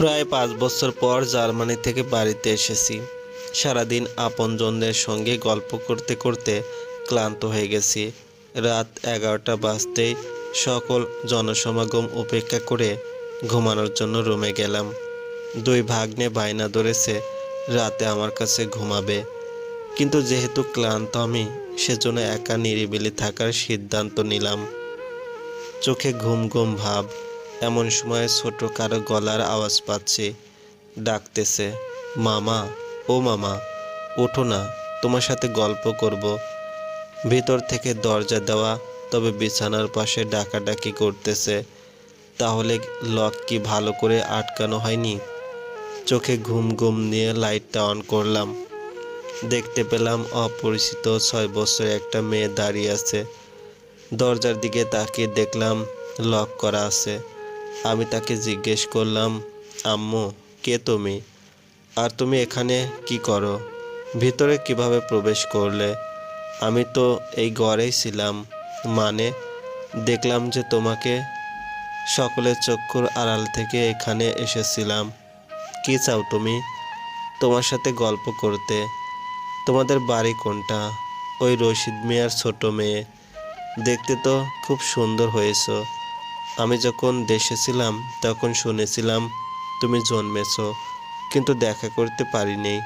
প্রায় পাঁচ বছর পর জার্মানি থেকে বাড়িতে এসেছি। সারাদিন আপনজনদের সঙ্গে গল্প করতে করতে ক্লান্ত হয়ে গেছি। রাত এগারোটা বাজতেই সকল জনসমাগম উপেক্ষা করে ঘুমানোর জন্য রুমে গেলাম। দুই ভাগ্নে বায়না ধরেছে, রাতে আমার কাছে ঘুমাবে। কিন্তু যেহেতু ক্লান্ত আমি, সেজন্য একা নিরিবিলি থাকার সিদ্ধান্ত নিলাম। চোখে ঘুম ঘুম ভাব এমন সময় ছোট কারও গলার আওয়াজ পাচ্ছি, ডাকতেছে, মামা, ও মামা, ওঠো না, তোমার সাথে গল্প করব। ভিতর থেকে দরজা দেওয়া, তবে বিছানার পাশে ডাকাডাকি করতেছে, তাহলে লক কি ভালো করে আটকানো হয়নি? চোখে ঘুম ঘুম নিয়ে লাইটটা অন করলাম। দেখতে পেলাম অপরিচিত ছয় বছরের একটা মেয়ে দাঁড়িয়ে আছে। দরজার দিকে তাকিয়ে দেখলাম লক করা আছে। আমি তাকে জিজ্ঞেস করলাম, আম্মু, কে তুমি? আর তুমি এখানে কি করো? ভিতরে কীভাবে প্রবেশ করলে? আমি তো এই ঘরেই ছিলাম। মানে দেখলাম যে তোমাকে সকলের চক্ষুর আড়াল থেকে এখানে এসেছিলাম। কি চাও তুমি? তোমার সাথে গল্প করতে। তোমাদের বাড়ি কোনটা? ওই রশিদ মিয়ার ছোট মেয়ে। দেখতে তো খুব সুন্দর হয়েছো। আমি যখন দেশে ছিলাম, তখন শুনেছিলাম, তুমি জন্মেছো, কিন্তু দেখা করতে পারিনি।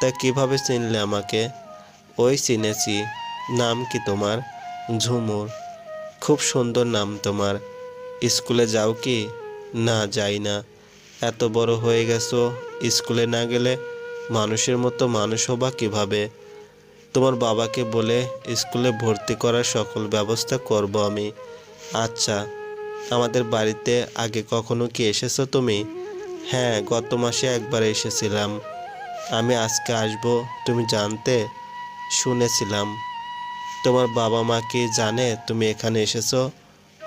তা কীভাবে চিনলে আমাকে? ওই চিনেছি। নাম কি তোমার? ঝুমুর। খুব সুন্দর নাম তোমার। স্কুলে যাও কি? না, যাই না। এত বড় হয়ে গেছো, স্কুলে না গেলে মানুষের মতো মানুষ হবা কীভাবে? তোমার বাবাকে বলে স্কুলে ভর্তি করার সকল ব্যবস্থা করব আমি। আচ্ছা আমাদের বাড়িতে আগে কখনো কি এসেছ তুমি? হ্যাঁ গত মাসে একবার এসেছিলাম। আমি আজকে আসব, তুমি জানতে? শুনেছিলাম। তোমার বাবা মা কি জানে তুমি এখানে এসেছ?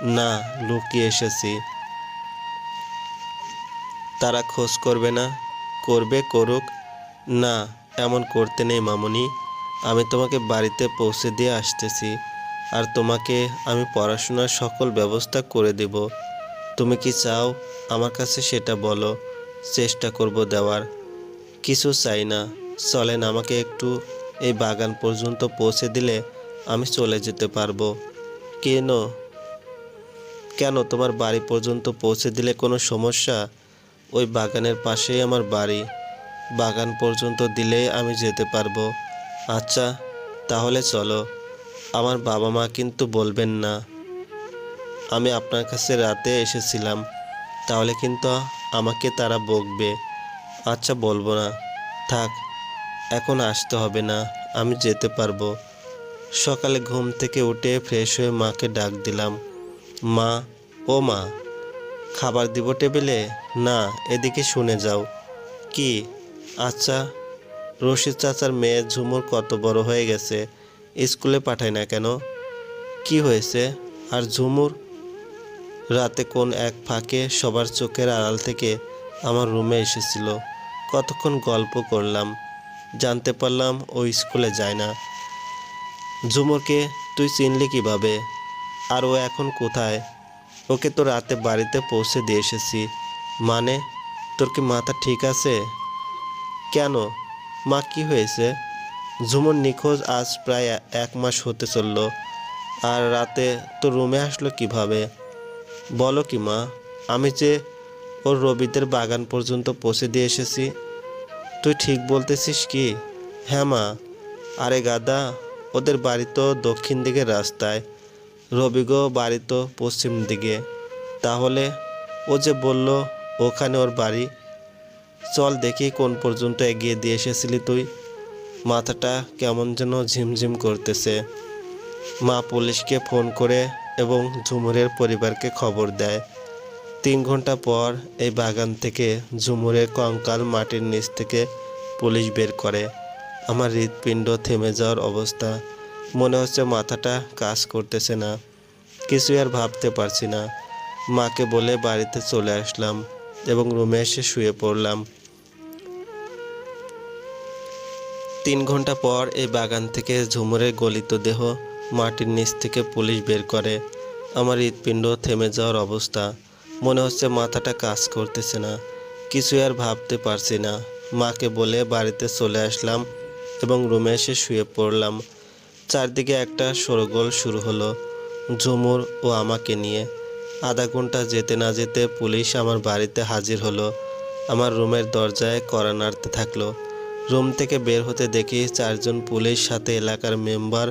না, লুকিয়ে এসেছি। তারা খোঁজ করবে না? করবে, করুক। না, এমন করতে নেই মামুনি। আমি তোমাকে বাড়িতে পৌঁছে দিয়ে আসতেছি। আর তোমাকে আমি পড়াশোনার সকল ব্যবস্থা করে দেব। তুমি কি চাও আমার কাছে সেটা বলো, চেষ্টা করব দেওয়ার। কিছু চাই না, চলেন আমাকে একটু এই বাগান পর্যন্ত পৌঁছে দিলে আমি চলে যেতে পারব। কেন? কেন তোমার বাড়ি পর্যন্ত পৌঁছে দিলে কোনো সমস্যা? ওই বাগানের পাশেই আমার বাড়ি। বাগান পর্যন্ত দিলেই আমি যেতে পারব। আচ্ছা তাহলে চলো। আমার বাবা মা কিন্তু বলবেন না। আমি আপনার কাছে রাতে এসেছিলাম, তাহলে কিন্তু আমাকে তারা বকবে। আচ্ছা বলব না। থাক, এখন আসতে হবে না, আমি যেতে পারব। সকালে ঘুম থেকে উঠে ফ্রেশ হয়ে মাকে ডাক দিলাম। মা, ও মা, খাবার দিব টেবিলে? না, এদিকে শুনে যাও। কি? আচ্ছা রশিদ চাচার মেয়ে ঝুমুর কত বড় হয়ে গেছে। স্কুলে পাঠায় না কেন? কি হয়েছে? আর ঝুমুর, রাতে কোন এক ফাঁকে সবার চোখের আড়াল থেকে আমার রুমে এসেছিল। কতক্ষণ গল্প করলাম, জানতে পারলাম ও স্কুলে যায় না। ঝুমুরকে, তুই চিনলি কীভাবে? আর ও এখন কোথায়? ওকে তো রাতে বাড়িতে পৌঁছে দিয়ে এসেছি। মানে তোর কি মাথা ঠিক আছে? কেন? মা, কি হয়েছে? ঝুমুর নিখোঁজ আজ প্রায় এক মাস হতে চলল। আর রাতে তো রুমে আসলো কীভাবে? বলো কি মা, আমি যে ওর রবিদের বাগান পর্যন্ত পৌঁছে দিয়ে এসেছি, তুই ঠিক বলতেছিস কি? হ্যাঁ মা। আরে গাদা, ওদের বাড়ি তো দক্ষিণ দিকের রাস্তায়। রবিগো বাড়ি তো পশ্চিম দিকে। তাহলে ও যে বলল ওখানে ওর বাড়ি, চল দেখি কোন পর্যন্ত এগিয়ে দিয়ে এসেছিলি তুই। মাথাটা কেমন যেন ঝিমঝিম করতেছে। মা পুলিশকে ফোন করে এবং ঝুমুরের পরিবারকে খবর দেয়। তিন ঘণ্টা পর এই বাগান থেকে ঝুমুরের কঙ্কাল মাটির নিচ থেকে পুলিশ বের করে। আমার হৃৎপিণ্ড থেমে যাওয়ার অবস্থা। মনে হচ্ছে মাথাটা কাজ করতেছে না। কিছু আর ভাবতে পারছি না। মাকে বলে বাড়িতে চলে আসলাম এবং রুমে এসে শুয়ে পড়লাম। তিন ঘণ্টা পর এই বাগান থেকে ঝুমুরের গলিত দেহ মাটির নিচ থেকে পুলিশ বের করে। আমার হৃৎপিণ্ড থেমে যাওয়ার অবস্থা। মনে হচ্ছে মাথাটা কাজ করতেছে না। কিছু আর ভাবতে পারছি না। মাকে বলে বাড়িতে চলে আসলাম এবং রুমে এসে শুয়ে পড়লাম। চারদিকে একটা সরগোল শুরু হলো, ঝুমুর ও আমাকে নিয়ে। আধা ঘণ্টা যেতে না যেতে পুলিশ আমার বাড়িতে হাজির হলো। আমার রুমের দরজায় কড়া নাড়তে থাকল। রুম থেকে বের হতে দেখি চারজন পুলিশ সাথে এলাকার মেম্বার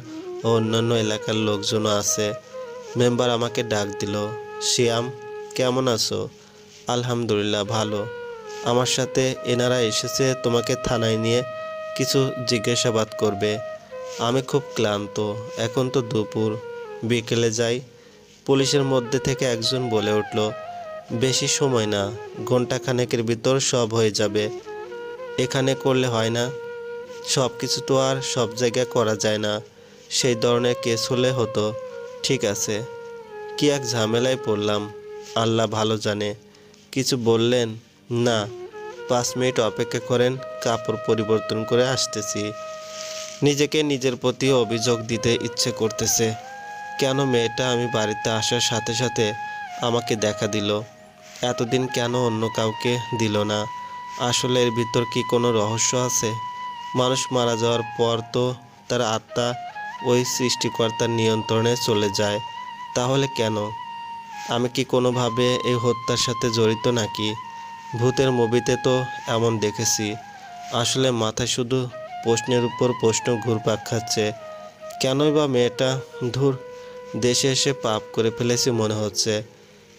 ও অন্যান্য এলাকার লোকজনও আছে। মেম্বার আমাকে ডাক দিল, শিয়াম, কেমন আছো? আলহামদুলিল্লাহ, ভালো। আমার সাথে এনারা এসেছে তোমাকে থানায় নিয়ে কিছু জিজ্ঞাসাবাদ করবে। আমি খুব ক্লান্ত, এখন তো দুপুর, বিকেলে যাই। পুলিশের মধ্যে থেকে একজন বলে উঠল, বেশি সময় না ঘন্টাখানেকের ভিতর সব হয়ে যাবে। এখানে করলে হয় না। সব কিছু তো আর সব জায়গায় করা যায় না। সেই ধরনের কেস হলে হতো। ঠিক আছে। কি এক ঝামেলায় পড়লাম। আল্লাহ ভালো জানে। কিছু বললেন, না, পাঁচ মিনিট অপেক্ষা করেন, কাপড় পরিবর্তন করে আসতেছি। নিজেকে নিজের প্রতি অভিযোগ দিতে ইচ্ছে করতেছে। কেন মেয়েটা আমি বাড়িতে আসার সাথে সাথে আমাকে দেখা দিল? এতদিন কেন অন্য কাউকে দিল না? আসলে এর ভিতর কি কোনো রহস্য আছে? মানুষ মারা যাওয়ার পর তো তার আত্মা ওই সৃষ্টিকর্তার নিয়ন্ত্রণে চলে যায়, তাহলে কেন? আমি কি কোনোভাবে এই হত্যার সাথে জড়িত নাকি? ভূতের মুভিতে তো এমন দেখেছি। আসলে মাথায় শুধু প্রশ্নের উপর প্রশ্ন ঘুরপাক খাচ্ছে। কেনই বা মেয়েটা ধুর, দেশে এসে পাপ করে ফেলেছি মনে হচ্ছে।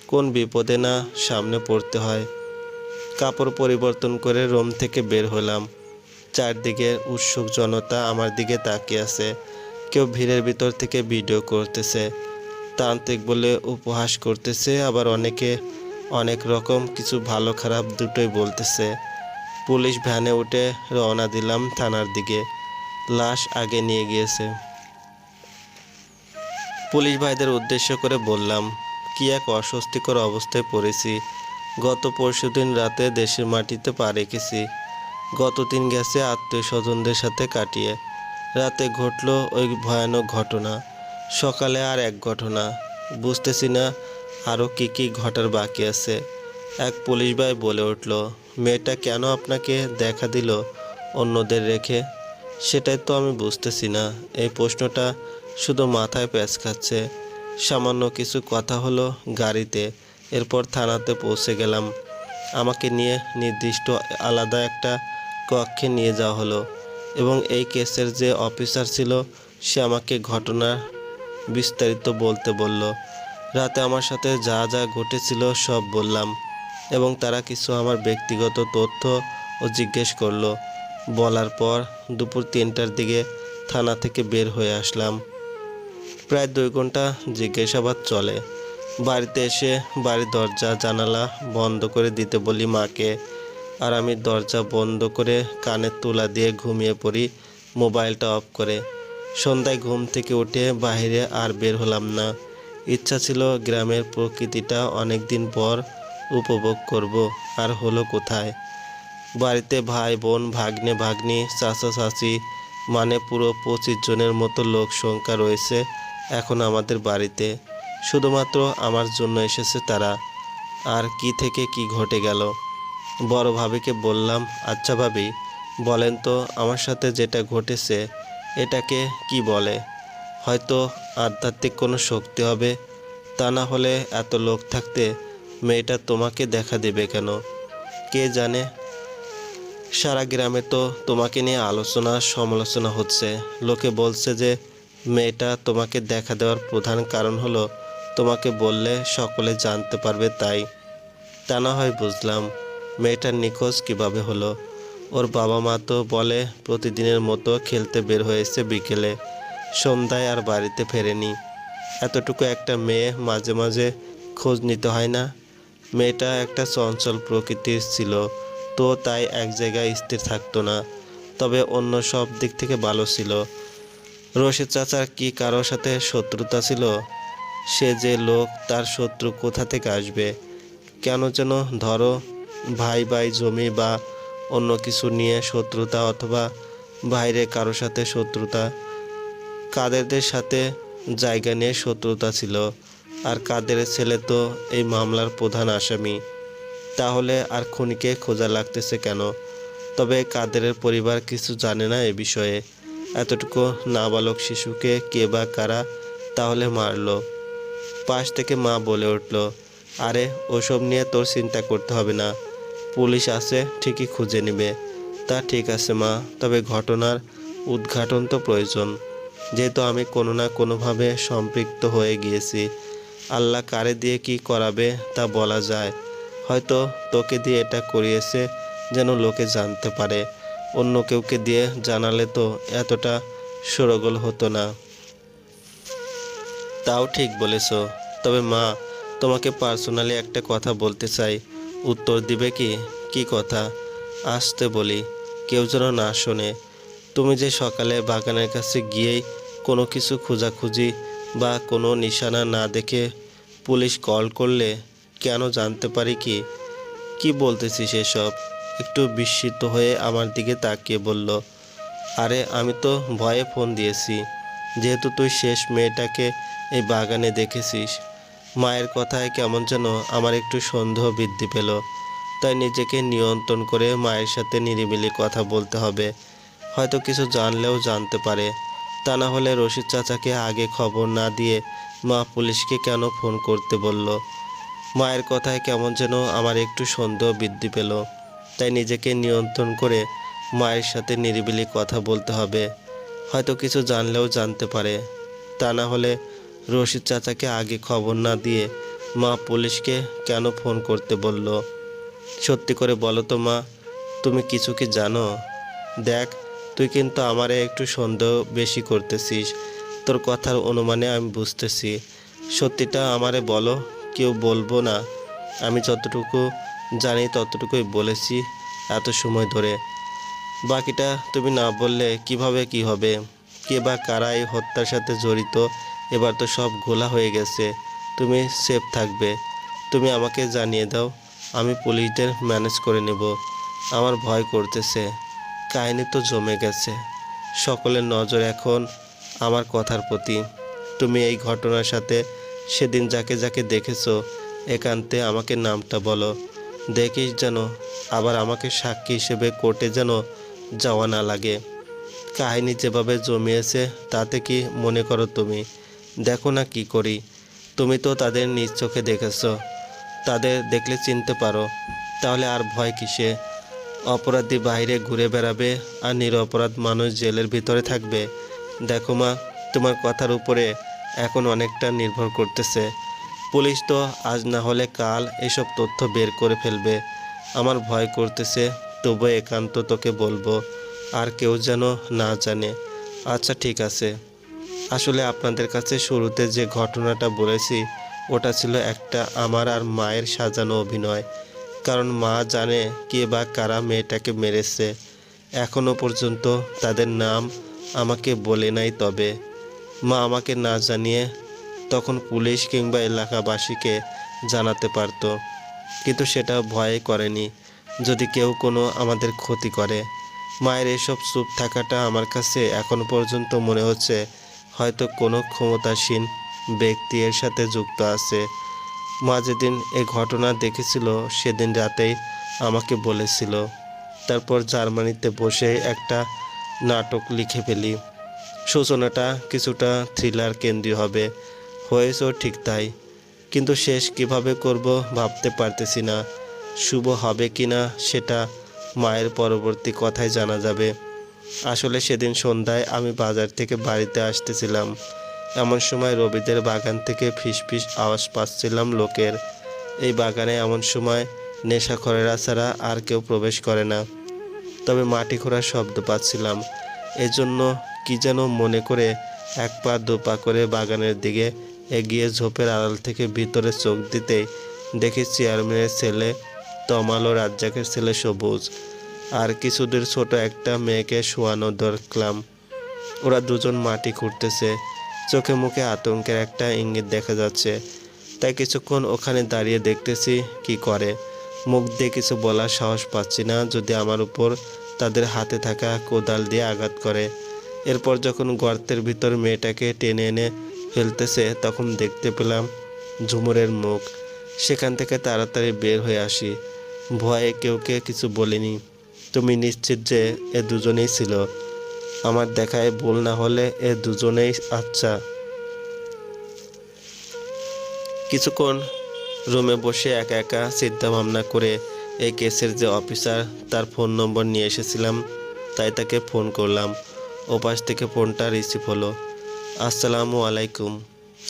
কোন বিপদে না সামনে পড়তে হয়। কাপড় পরিবর্তন করে রুম থেকে বের হলাম। চারদিকে উৎসুক জনতা আমার দিকে তাকিয়ে আছে। কেউ ভিড়ের ভিতর থেকে ভিডিও করতেছে। তান্ত্রিক বলে উপহাস করতেছে, আবার অনেকে অনেক রকম কিছু ভালো খারাপ দুটোই বলতেছে। পুলিশ ভ্যানে উঠে রওনা দিলাম থানার দিকে। লাশ আগে নিয়ে গিয়েছে। পুলিশ ভাইদের উদ্দেশ্য করে বললাম, কি এক অস্বস্তিকর অবস্থায় পড়েছি। গত পরশুদিন রাতে দেশের মাটিতে পা রেখেছি। গত দিন গেছে আত্মীয় স্বজনদের সাথে কাটিয়ে। রাতে ঘটলো ওই ভয়ানক ঘটনা। সকালে আর এক ঘটনা। বুঝতেছি না আরও কী কী ঘটার বাকি আছে। এক পুলিশ ভাই বলে উঠল, মেয়েটা কেন আপনাকে দেখা দিল অন্যদের রেখে? সেটাই তো আমি বুঝতেছি না। এই প্রশ্নটা শুধু মাথায় প্যাঁচ খাচ্ছে। সামান্য কিছু কথা হলো গাড়িতে। এরপর থানাতে পৌঁছে গেলাম। আমাকে নিয়ে নির্দিষ্ট আলাদা একটা কক্ষে নিয়ে যাওয়া হলো এবং এই কেসের যে অফিসার ছিল, সে আমাকে ঘটনা বিস্তারিত বলতে বলল। রাতে আমার সাথে যা যা ঘটেছিল সব বললাম এবং তারা কিছু আমার ব্যক্তিগত তথ্য ও জিজ্ঞেস করল। বলার পর দুপুর তিনটার দিকে থানা থেকে বের হয়ে আসলাম। প্রায় দুই ঘণ্টা জিজ্ঞাসাবাদ চলে। বাড়িতে এসে বাড়ির দরজা জানালা বন্ধ করে দিতে বলি মাকে। আর আমি দরজা বন্ধ করে কানের তুলা দিয়ে ঘুমিয়ে পড়ি, মোবাইলটা অফ করে। সন্ধ্যায় ঘুম থেকে উঠে বাইরে আর বের হলাম না। ইচ্ছা ছিল গ্রামের প্রকৃতিটা অনেক দিন পর উপভোগ করব, আর হলো কোথায়? বাড়িতে ভাই, বোন, ভাগ্নে, ভাগ্নি, চাচা, চাচি মানে পুরো পঁচিশ জনের মতো লোক সংখ্যা রয়েছে এখন আমাদের বাড়িতে। শুধুমাত্র আমার জন্য এসেছে তারা। আর কি থেকে কি ঘটে গেল? বড় ভাবিকে বললাম আচ্ছা ভাবি, বলেন তো আমার সাথে যেটা ঘটেছে, এটাকে কি বলে? হয়তো আধ্যাত্মিক কোনো শক্তি হবে। তা না হলে এত লোক থাকতে মেয়েটা তোমাকে দেখা দেবে কেন? কে জানে? সারা গ্রামে তো তোমাকে নিয়ে আলোচনা সমালোচনা হচ্ছে। লোকে বলছে যে, মেয়েটা তোমাকে দেখা দেওয়ার প্রধান কারণ হলো তোমাকে বললে সকলে জানতে পারবে তাই। তা না হয় বুঝলাম, মেয়েটার নিখোঁজ কীভাবে হলো? ওর বাবা মা তো বলে, প্রতিদিনের মতো খেলতে বের হয়েছে বিকেলে, সন্ধ্যায় আর বাড়িতে ফেরেনি। এতটুকু একটা মেয়ে মাঝে মাঝে খোঁজ নিতে হয় না? মেয়েটা একটা চঞ্চল প্রকৃতির ছিল, তো তাই এক জায়গায় স্থির থাকতো না, তবে অন্য সব দিক থেকে ভালো ছিল। রশিদ চাচার কি কারোর সাথে শত্রুতা ছিল? সে যে লোক তার শত্রু কোথা থেকে আসবে? কেন যেন ধরো, ভাই ভাই জমি বা অন্য কিছু নিয়ে শত্রুতা অথবা বাইরে কারও সাথে শত্রুতা। কাদেরদের সাথে জায়গা নিয়ে শত্রুতা ছিল। আর কাদের ছেলে তো এই মামলার প্রধান আসামি। তাহলে আর খুনিকে খোঁজা লাগতেছে কেন? তবে কাদেরের পরিবার কিছু জানে না এ বিষয়ে। এতটুকু নাবালক শিশুকে কে বা কারা তাহলে মারলো। পাশ থেকে মা বলে উঠল, আরে, ওসব নিয়ে তোর চিন্তা করতে হবে না। পুলিশ আছে, ঠিকই খুঁজে নেবে। তা ঠিক আছে মা, তবে ঘটনার উদ্ঘাটন তো প্রয়োজন। যেহেতু আমি কোনো না কোনোভাবে সম্পৃক্ত হয়ে গিয়েছি, আল্লাহ কারে দিয়ে কি করাবে তা বলা যায়। হয়তো তোকে দিয়ে এটা করিয়েছে যেন লোকে জানতে পারে। অন্য কেউকে দিয়ে জানালে তো এতটা সরগোল হতো না। তাও ঠিক বলেছ। তবে মা, তোমাকে পার্সোনালি একটা কথা বলতে চাই। উত্তর দিবে কি? কি কথা? আসতে বলি, কেউ যেন না শোনে। তুমি যে সকালে বাগানের কাছে গিয়েই কোনো কিছু খোঁজাখুঁজি বা কোনো নিশানা না দেখে পুলিশ কল করলে কেন জানতে পারি কি? কি বলতেছিস এসব? একটু বিস্মিত হয়ে আমার দিকে তাকিয়ে বলল, আরে, আমি তো ভয়ে ফোন দিয়েছি। যেহেতু তুই শেষ মেয়েটাকে এই বাগানে দেখেছিস? মায়ের কথায় কেমন যেন আমার একটু সন্দেহ বৃদ্ধি পেল। তাই নিজেকে নিয়ন্ত্রণ করে মায়ের সাথে নিরিবিলি কথা বলতে হবে। হয়তো কিছু জানলেও জানতে পারে। তা না হলে রশিদ চাচাকে আগে খবর না দিয়ে মা পুলিশকে কেন ফোন করতে বলল? মায়ের কথায় কেমন যেন আমার একটু সন্দেহ বৃদ্ধি পেল। তাই নিজেকে নিয়ন্ত্রণ করে মায়ের সাথে নিরিবিলি কথা বলতে হবে। হয়তো কিছু জানলেও জানতে পারে। তা না হলে রশিদ চাচাকে আগে খবর না দিয়ে মা পুলিশকে কেন ফোন করতে বলল? সত্যি করে বলো তো মা, তুমি কিছু কি জানো? দেখ, তুই কিন্তু আমারে একটু সন্দেহ বেশি করতেছিস। তোর কথার অনুমানে আমি বুঝতেছি। সত্যিটা আমারে বলো, কেউ বলব না। আমি যতটুকু জানি ততটুকুই বলেছি এত সময় ধরে। বাকিটা তুমি না বললে কীভাবে কি হবে? কে বা কারা এই হত্যার সাথে জড়িত? এবার তো সব গোলা হয়ে গেছে। তুমি সেফ থাকবে। তুমি আমাকে জানিয়ে দাও, আমি পুলিশদের ম্যানেজ করে নেব। আমার ভয় করতেছে। কাহিনি তো জমে গেছে। সকলের নজর এখন আমার কথার প্রতি। তুমি এই ঘটনার সাথে সেদিন যাকে যাকে দেখেছ, একান্তে আমাকে নামটা বলো। দেখিস যেন আবার আমাকে সাক্ষী হিসেবে কোর্টে যেন যাওয়া না লাগে। কাহিনী যেভাবে জমিয়েছে, তাতে কি মনে করো তুমি? দেখো না কি করি। তুমি তো তাদের নিজ চোখে দেখেছ। তাদের দেখলে চিনতে পারো। তাহলে আর ভয় কিসে? অপরাধী বাইরে ঘুরে বেড়াবে আর নিরপরাধ মানুষ জেলের ভিতরে থাকবে। দেখো মা, তোমার কথার উপরে এখন অনেকটা নির্ভর করতেছে। পুলিশ তো আজ না হলে কাল এসব তথ্য বের করে ফেলবে। আমার ভয় করতেছে তবু একান্ত তোকে বলব, আর কেউ যেন না জানে। আচ্ছা ঠিক আছে। আসলে আপনাদের কাছে শুরুতে যে ঘটনাটা বলেছি, ওটা ছিল একটা আমার আর মায়ের সাজানো অভিনয়। কারণ মা জানে কে বা কারা মেয়েটাকে মেরেছে। এখনও পর্যন্ত তাদের নাম আমাকে বলে নাই তবে। মা আমাকে না জানিয়ে তখন পুলিশ কিংবা এলাকাবাসীকে জানাতে পারতো। কিন্তু সেটা ভয়ে করেনি। যদি কেউ কোনো আমাদের ক্ষতি করে। মায়ের এসব চুপ থাকাটা আমার কাছে এখন পর্যন্ত মনে হচ্ছে হয়তো কোনো ক্ষমতাসীন ব্যক্তি এর সাথে যুক্ত আছে। মা যেদিন এ ঘটনা দেখেছিল, সেদিন রাতেই আমাকে বলেছিল। তারপর জার্মানিতে বসে একটা নাটক লিখে ফেলি। সূচনাটা কিছুটা থ্রিলার কেন্দ্রীয় হবে। হয়েছেও ঠিক তাই। কিন্তু শেষ কীভাবে করব ভাবতে পারতেছি না। শুভ হবে কি না সেটা মায়ের পরবর্তী কথায় জানা যাবে। আসলে সেদিন সন্ধ্যায় আমি বাজার থেকে বাড়িতে আসতেছিলাম। এমন সময় রবিদের বাগান থেকে ফিসফিস আওয়াজ পাচ্ছিলাম লোকের। এই বাগানে এমন সময় নেশাখরেরা ছাড়া আর কেউ প্রবেশ করে না। তবে মাটি খোঁড়ার শব্দ পাচ্ছিলাম। এজন্য কি যেন মনে করে এক পা দু পা করে বাগানের দিকে এগিয়ে ঝোপের আড়াল থেকে ভিতরে চোখ দিতেই দেখি চেয়ারম্যানের ছেলে তমাল ও রাজ্জাকের ছেলে সবুজ। আর কিছুদূর ছোট একটা মেয়েকে শোয়ানো দেখলাম। ওরা দুজন মাটি খুঁড়তেছে। চোখে মুখে আতঙ্কের একটা ইঙ্গিত দেখা যাচ্ছে। তাই কিছুক্ষণ ওখানে দাঁড়িয়ে দেখতেছি কি করে। মুখ দিয়ে কিছু বলার সাহস পাচ্ছি না, যদি আমার উপর তাদের হাতে থাকা কোদাল দিয়ে আঘাত করে। এরপর যখন গর্তের ভিতর মেয়েটাকে টেনে এনে ফেলতেছে, তখন দেখতে পেলাম ঝুমুরের মুখ। সেখান থেকে তাড়াতাড়ি বের হয়ে আসি। ভয়ে কেউকে কিছু বলিনি। তুমি নিশ্চিত যে এ দুজনেই ছিল? আমার দেখায় ভুল না হলে এ দুজনেই আচ্ছা। কিছুক্ষণ রুমে বসে একা একা চিন্তা ভাবনা করে এই কেসের যে অফিসার, তার ফোন নম্বর নিয়ে এসেছিলাম, তাই তাকে ফোন করলাম। ওপাশ থেকে ফোনটা রিসিভ হলো। আসসালামু আলাইকুম,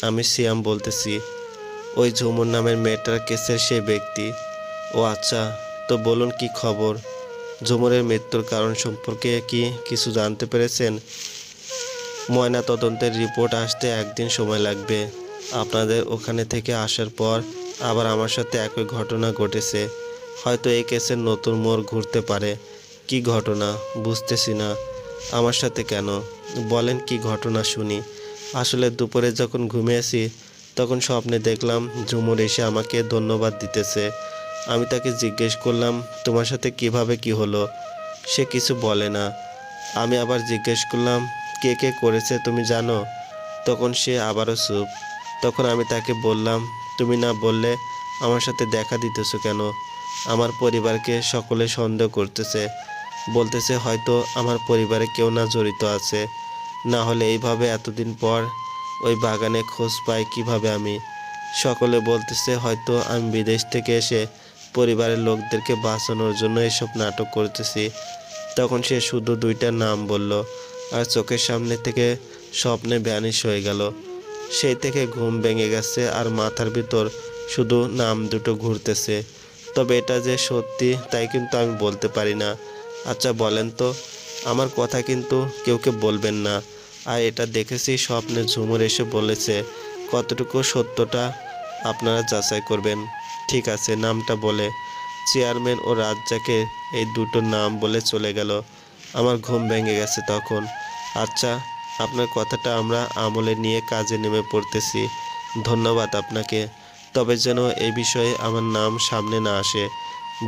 আমি সিয়াম বলতেছি। ওই ঝুমুর নামের মেয়েটার কেসের সেই ব্যক্তি। ও আচ্ছা তো বলুন কি খবর? ঝুমুরের মৃত্যুর কারণ সম্পর্কে কি কিছু জানতে পেরেছেন? ময়না তদন্তের রিপোর্ট আসতে একদিন সময় লাগবে। আপনাদের ওখানে থেকে আসার পর আবার আমার সাথে একই ঘটনা ঘটেছে। হয়তো এই কেসের নতুন মোড় ঘুরতে পারে। কি ঘটনা? বুঝতেছি না। আমার সাথে কেন? বলেন কি ঘটনা শুনি। আসলে দুপুরে যখন ঘুমিয়েছি, তখন স্বপ্নে দেখলাম ঝুমুর এসে আমাকে ধন্যবাদ দিতেছে। আমি তাকে জিজ্ঞেস করলাম, তোমার সাথে কীভাবে কি হলো? সে কিছু বলে না। আমি আবার জিজ্ঞেস করলাম, কে কে করেছে তুমি জানো? তখন সে আবারও চুপ। তখন আমি তাকে বললাম, তুমি না বললে আমার সাথে দেখা দিতেছো কেন? আমার পরিবারকে সকলে সন্দেহ করতেছে। বলতেছে হয়তো আমার পরিবারে কেউ না জড়িত আছে। না হলে এইভাবে এতদিন পর ওই বাগানে খোঁজ পাই কীভাবে আমি? সকলে বলতেছে হয়তো আমি বিদেশ থেকে এসে পরিবারের লোকদেরকে বাঁচানোর জন্য এসব নাটক করতেছি। তখন সে শুধু দুইটা নাম বলল, আর চোখের সামনে থেকে স্বপ্নে ভ্যানিশ হয়ে গেল। সেই থেকে ঘুম ভেঙে গেছে আর মাথার ভিতর শুধু নাম দুটো ঘুরতেছে। তবে এটা যে সত্যি তাই কিন্তু আমি বলতে পারি না। আচ্ছা বলেন তো, আমার কথা কিন্তু কেউকে বলবেন না। আর এটা দেখেছি স্বপ্নে ঝুমুর এসে বলেছে, কতটুকু সত্যটা আপনারা যাচাই করবেন। ঠিক আছে, নামটা বলে। চেয়ারম্যান ও রাজ্জাকের এই দুটো নাম বলে চলে গেল। আমার ঘুম ভেঙে গেছে তখন। আচ্ছা আপনার কথাটা আমরা আমলে নিয়ে কাজে নেমে পড়তেছি। ধন্যবাদ আপনাকে। তবে যেন এ বিষয়ে আমার নাম সামনে না আসে।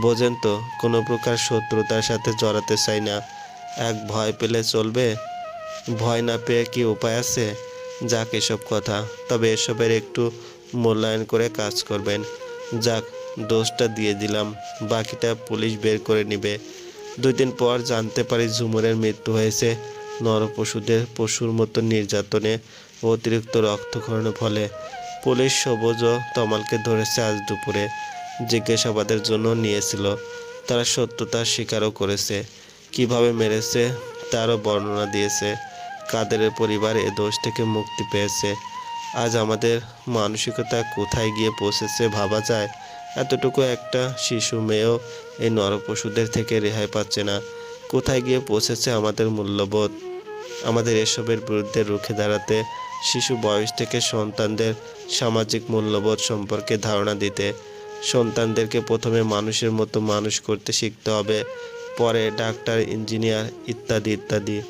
বোঝেন তো, কোনো প্রকার শত্রুতার সাথে জড়াতে চাই না। এক ভয় পেলে চলবে? ভয় না পেয়ে কি উপায় আছে? যাক এসব কথা। তবে এসবের একটু মূল্যায়ন করে কাজ করবেন। যাক, দোষটা দিয়ে দিলাম। বাকিটা পুলিশ বের করে নিবে। দুই দিন পর জানতে পারি ঝুমুরের মৃত্যু হয়েছে নরপশুদের পশুর মতো নির্যাতনে অতিরিক্ত রক্তক্ষরণের ফলে। পুলিশ সবুজ তমালকে ধরেছে আজ দুপুরে। জিজ্ঞাসাবাদের জন্য নিয়েছিল। তারা সত্যতা স্বীকারও করেছে। কীভাবে মেরেছে, তারও বর্ণনা দিয়েছে। কাদেরের পরিবার এ দোষ থেকে মুক্তি পেয়েছে। আজ আমাদের মানসিকতা কোথায় গিয়ে পৌঁছেছে ভাবা যায়। এতটুকু একটা শিশু মেয়েও এই নরপশুদের থেকে রেহাই পাচ্ছে না। কোথায় গিয়ে পৌঁছেছে আমাদের মূল্যবোধ? আমাদের এসবের বিরুদ্ধে রুখে দাঁড়াতে শিশু বয়স থেকে সন্তানদের সামাজিক মূল্যবোধ সম্পর্কে ধারণা দিতে। সন্তানদেরকে প্রথমে মানুষের মতো মানুষ করতে শিখতে হবে, পরে ডাক্তার, ইঞ্জিনিয়ার ইত্যাদি ইত্যাদি।